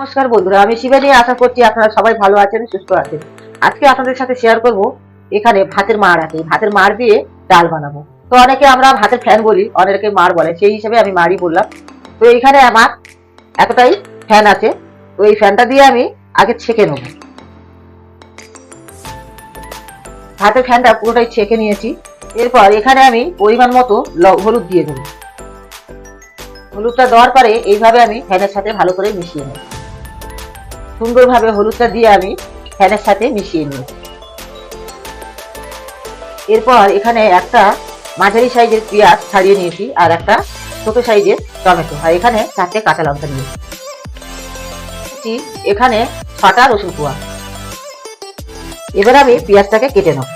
নমস্কার বন্ধুরা, আমি শিবানী আশা করছি আপনারা সবাই ভালো আছেন, সুস্থ আছেন। আজকে আপনাদের সাথে শেয়ার করব এখানে ভাতের মার আছে। ভাতের মার দিয়ে ডাল বানাবো। তো অনেকে আমরা ভাতের ফ্যান বলি, অনেকে মার বলে, সেই হিসেবে আমি মারই বললাম। তো এইখানে আমার এতটাই ফ্যান আছে। তো এই ফ্যানটা দিয়ে আমি আগে ছেঁকে নেব। ভাতের ফ্যানটা পুরোটাই ছেঁকে নিয়েছি। এরপর এখানে আমি পরিমাণ মতো হলুদ দিয়ে দেবো। হলুদটা দেওয়ার পরে এইভাবে আমি ফ্যানের সাথে ভালো করে মিশিয়ে নেব। সুন্দরভাবে হলুদটা দিয়ে আমি ফ্যানের সাথে মিশিয়ে নিই। এরপর এখানে একটা মাঝারি সাইজের পেঁয়াজ ছাড়িয়ে নিয়েছি আর একটা ছোট সাইজের টমেটো। আর এখানে চারটে কাঁচা লঙ্কা নিয়েছি। এখানে ছটা রসুন পোয়া এবার আমি পেঁয়াজটাকে কেটে নেব।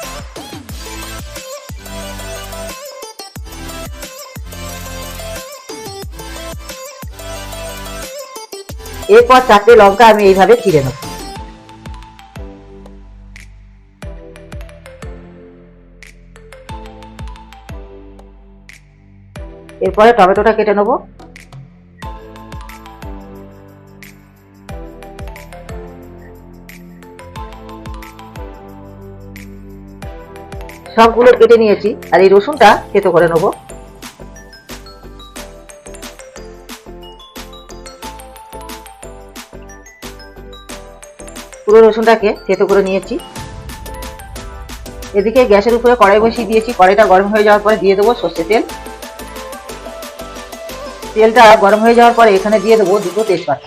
এরপর চারটে লঙ্কা আমি এইভাবে চিড়ে নেব। এরপরে টমেটোটা কেটে নেব। সবগুলো কেটে নিয়েছি, আর এই রসুনটা থেতো করে নেব। পুরো রসুনটাকে থেতো করে নিয়েছি। এদিকে গ্যাসের উপরে কড়াই বসিয়ে দিয়েছি। কড়াইটা গরম হয়ে যাওয়ার পরে দিয়ে দেবো সর্ষে তেল। তেলটা গরম হয়ে যাওয়ার পরে এখানে দিয়ে দেবো দুটো তেজপাতা।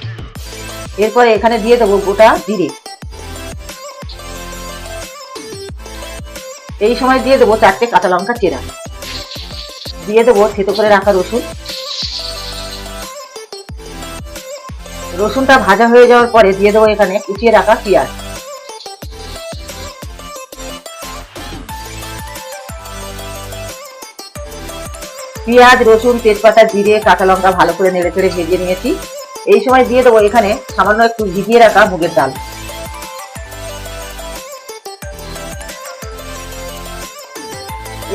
এরপরে এখানে দিয়ে দেবো গোটা জিরে। এই সময় দিয়ে দেবো চারটে কাঁচা লঙ্কা চেরা। দিয়ে দেবো থেতো করে রাখা রসুন। রসুনটা ভাজা হয়ে যাওয়ার পরে দিয়ে দেবো এখানে কুচিয়ে রাখা পেঁয়াজ। পেঁয়াজ, রসুন, তেজপাতা, জিরে, কাঁচা লঙ্কা ভালো করে নেড়ে চেড়ে ভেজে নিয়েছি। এই সময় দিয়ে দেবো এখানে সামান্য একটু ভিজিয়ে রাখা মুগের ডাল।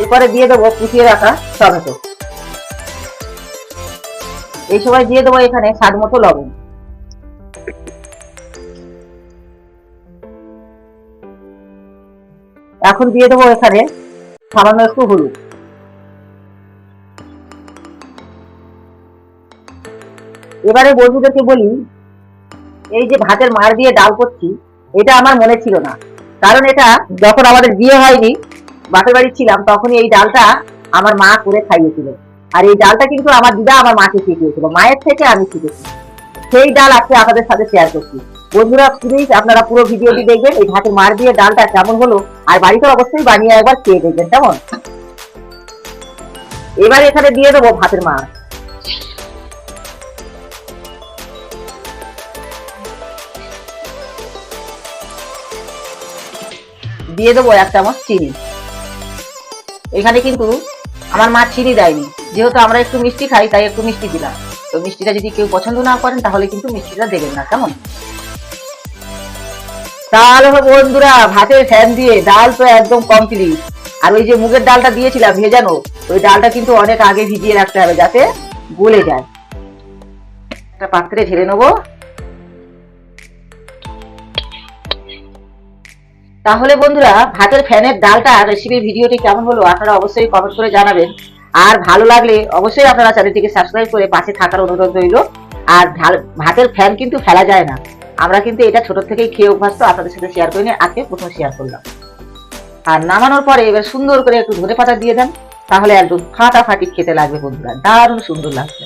এরপরে দিয়ে দেবো কুচিয়ে রাখা টমেটো। এই সময় দিয়ে দেবো এখানে স্বাদ মতো লবণ। এখন দিয়ে দেবো এখানে সামান্য একটু হলুদ। এবারে বন্ধুদেরকে বলি, এই যে ভাতের মার দিয়ে ডাল করছি, এটা আমার মনে ছিল না। কারণ এটা যখন আমাদের বিয়ে হয়নি, বাপের বাড়ি ছিলাম, তখনই এই ডালটা আমার মা করে খাইয়েছিল। আর এই ডালটা কিন্তু আমার দিদা আমার মাকে শিখিয়েছিল, মায়ের থেকে আমি শিখেছি। সেই ডাল আজকে আপনাদের সাথে শেয়ার করছি। বন্ধুরা প্লিজ আপনারা পুরো ভিডিওটি দেখবেন, এই ভাতের মার দিয়ে ডালটা কেমন হলো আর বাড়িতে অবশ্যই বানিয়ে একবার খেয়ে দেখবেন, কেমন? এবার এখানে দিয়ে দেবো ভাতের মার দিয়ে দেবো এক চামচ চিনি। এখানে কিন্তু আমার মা চিনি দেয়নি। যেহেতু আমরা একটু মিষ্টি খাই, তাই একটু মিষ্টি দিলাম। তো মিষ্টিটা যদি কেউ পছন্দ না করেন, তাহলে কিন্তু মিষ্টিটা দেবেন না, কেমন? তাহলে বন্ধুরা, ভাতের ফ্যান দিয়ে ডাল তো একদম কমপ্লিট আর ওই যে মুগের ডালটা দিয়েছিলাম, ভেজানো, ওই ডালটা কিন্তু অনেক আগে ভিজিয়ে রাখতে হবে যাতে গলে যায়। একটা পাত্রে ঢেলে নেব। তাহলে বন্ধুরা, ভাতের ফ্যানের ডালটা রেসিপির ভিডিওটি কেমন হলো আপনারা অবশ্যই কমেন্ট করে জানাবেন। আর ভালো লাগলে অবশ্যই আপনারা চ্যানেলটিকে সাবস্ক্রাইব করে পাশে থাকার অনুরোধ রইল। আর ভাতের ফ্যান কিন্তু ফেলা যায় না। আমরা কিন্তু এটা ছোট থেকেই খেয়ে অভ্যস্ত, আপনাদের সাথে শেয়ার করে নিয়ে আজকে প্রথম শেয়ার করলাম। আর নামানোর পরে এবার সুন্দর করে একটু ধনে পাতা দিয়ে দেন, তাহলে একদম ফাটাফাটি খেতে লাগবে বন্ধুরা, দারুণ সুন্দর লাগবে।